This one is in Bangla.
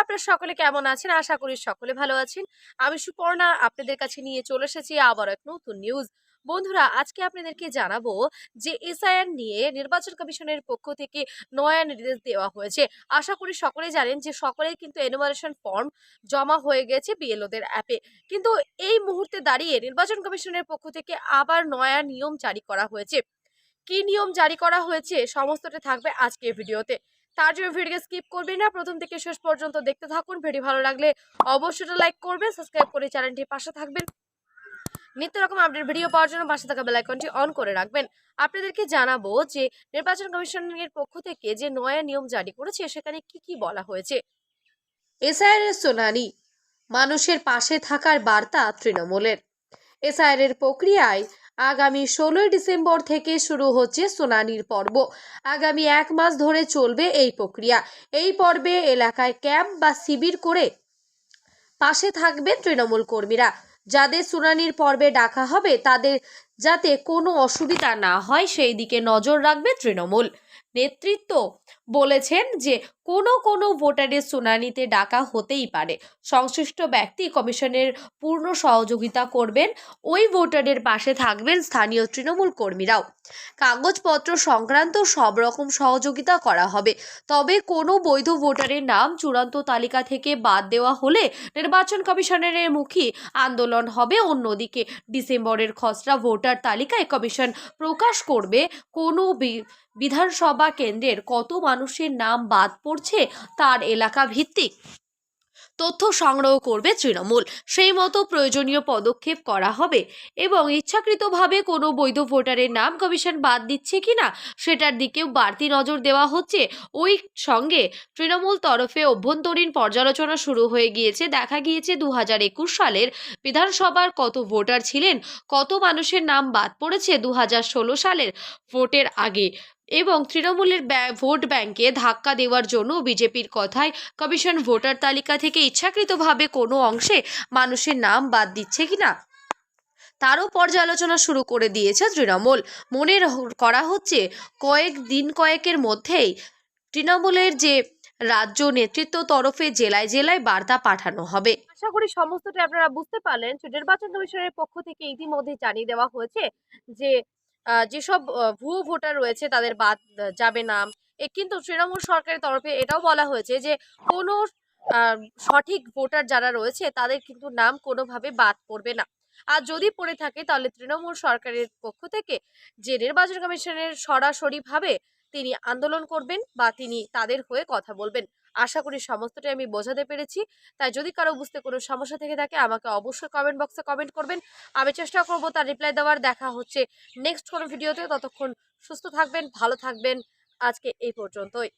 আপনারা সকলে কেমন আছেন? আশা করি সকলে ভালো আছেন। আমি সুপর্ণা, আপনাদের কাছে নিয়ে চলে এসেছি আবার এক নতুন নিউজ বন্ধুরা, আজকে আপনাদেরকে জানাব যে এসআইআর নিয়ে নির্বাচন কমিশনের পক্ষ থেকে নয়া নির্দেশ দেওয়া হয়েছে। আশা করি সকলে জানেন যে সকলের কিন্তু এনুমারেশন ফর্ম জমা হয়ে গেছে বিএলওদের অ্যাপে কিন্তু এই মুহূর্তে দাঁড়িয়ে নির্বাচন কমিশনের পক্ষ থেকে আবার নয়া নিয়ম জারি করা হয়েছে। কি নিয়ম জারি করা হয়েছে, সমস্তটা থাকবে আজকের ভিডিওতে। তার জন্য ভিডিওকে স্কিপ করবেন না। প্রথম থেকে শেষ পর্যন্ত দেখতে থাকুন। ভিডিও ভালো লাগলে অবশ্যই লাইক করবেন সাবস্ক্রাইব করে চ্যানেলটির পাশে থাকবেন। নিত্য রকম আপডেট ভিডিও পাওয়ার জন্য পাশে থাকা বেল আইকনটি অন করে রাখবেন। আপনাদেরকে জানাব যে, নির্বাচন কমিশনের পক্ষ থেকে যে নয়া নিয়ম জারি করেছে, সেখানে কি কি বলা হয়েছে? এসআইআর এর শুনানি, মানুষের পাশে থাকার বার্তা তৃণমূলের। এসআইআর এর প্রক্রিয়ায় আগামী ষোলোই ডিসেম্বর থেকে শুরু হচ্ছে শুনানির পর্ব। আগামী এক মাস ধরে চলবে এই প্রক্রিয়া। এই পর্বে এলাকায় ক্যাম্প বা শিবির করে পাশে থাকবে তৃণমূল কর্মীরা। যাদের শুনানির পর্বে ডাকা হবে, তাদের যাতে কোনো অসুবিধা না হয়, সেই দিকে নজর রাখবে তৃণমূল। নেতৃত্ব বলেছেন যে কোনো কোনো ভোটারের শুনানিতে ডাকা হতেই পারে। সংশ্লিষ্ট ব্যক্তি কমিশনের পূর্ণ সহযোগিতা করবেন, ওই ভোটারের পাশে থাকবেন স্থানীয় তৃণমূল কর্মীরাও। কাগজপত্র সংক্রান্ত সব রকম সহযোগিতা করা হবে। তবে কোনো বৈধ ভোটারের নাম চূড়ান্ত তালিকা থেকে বাদ দেওয়া হলে নির্বাচন কমিশনের মুখী আন্দোলন হবে। অন্যদিকে ডিসেম্বরের খসড়া ভোটার তালিকায় কমিশন প্রকাশ করবে কোনো বিধানসভা কেন্দ্রের কত মানুষের নাম বাদ পড়ছে তার এলাকা ভিত্তিক? তথ্য সংগ্রহ করবে তৃণমূল। সেই মতো প্রয়োজনীয় পদক্ষেপ করা হবে এবং ইচ্ছাকৃতভাবে কোনো বৈধ ভোটারের নাম কমিশন বাদ দিচ্ছে কিনা সেটার দিকেও বাড়তি নজর দেওয়া হচ্ছে। ওই সঙ্গে তৃণমূল তরফে অভ্যন্তরীণ পর্যালোচনা শুরু হয়ে গিয়েছে। দেখা গিয়েছে দু একুশ সালের বিধানসভার কত ভোটার ছিলেন, কত মানুষের নাম বাদ পড়েছে দু হাজার ষোলো সালের ভোটের আগে। এবং তৃণমূলের ভোট ব্যাংকে ধাক্কা দেওয়ার জন্য বিজেপির কথায় কমিশন ভোটার তালিকা থেকে ইচ্ছাকৃতভাবে কোনো অংশে মানুষের নাম বাদ দিচ্ছে কিনা? তারও পর্যালোচনা শুরু করে দিয়েছে তৃণমূল। মনে করা হচ্ছে কয়েক দিন কয়েকের মধ্যেই তৃণমূলের যে রাজ্য নেতৃত্ব তরফে জেলায় জেলায় বার্তা পাঠানো হবে। আশা করি সমস্তটা আপনারা বুঝতে পারলেন। নির্বাচন কমিশনের পক্ষ থেকে ইতিমধ্যে জানিয়ে দেওয়া হয়েছে যে যেসব ভুয়ো ভোটার রয়েছে তাদের বাদ যাবে এ, কিন্তু তৃণমূল সরকারের তরফে এটাও বলা হয়েছে যে, কোনো সঠিক ভোটার যারা রয়েছে তাদের কিন্তু নাম কোনোভাবে বাদ পড়বে না। আর যদি পড়ে থাকে তাহলে তৃণমূল সরকারের পক্ষ থেকে যে নির্বাচন কমিশনের সরাসরিভাবে তিনি আন্দোলন করবেন বা তিনি তাদের হয়ে কথা বলবেন। আশা করি সমস্তটাই আমি বোঝাতে পেরেছি। তাই যদি কারও বুঝতে কোনো সমস্যা থেকে থাকে, আমাকে অবশ্যই কমেন্ট বক্সে কমেন্ট করবেন। আমি চেষ্টা করব তার রিপ্লাই দেওয়ার। দেখা হচ্ছে নেক্সট কোনো ভিডিওতে ততক্ষণ সুস্থ থাকবেন, ভালো থাকবেন। আজকে এই পর্যন্তই।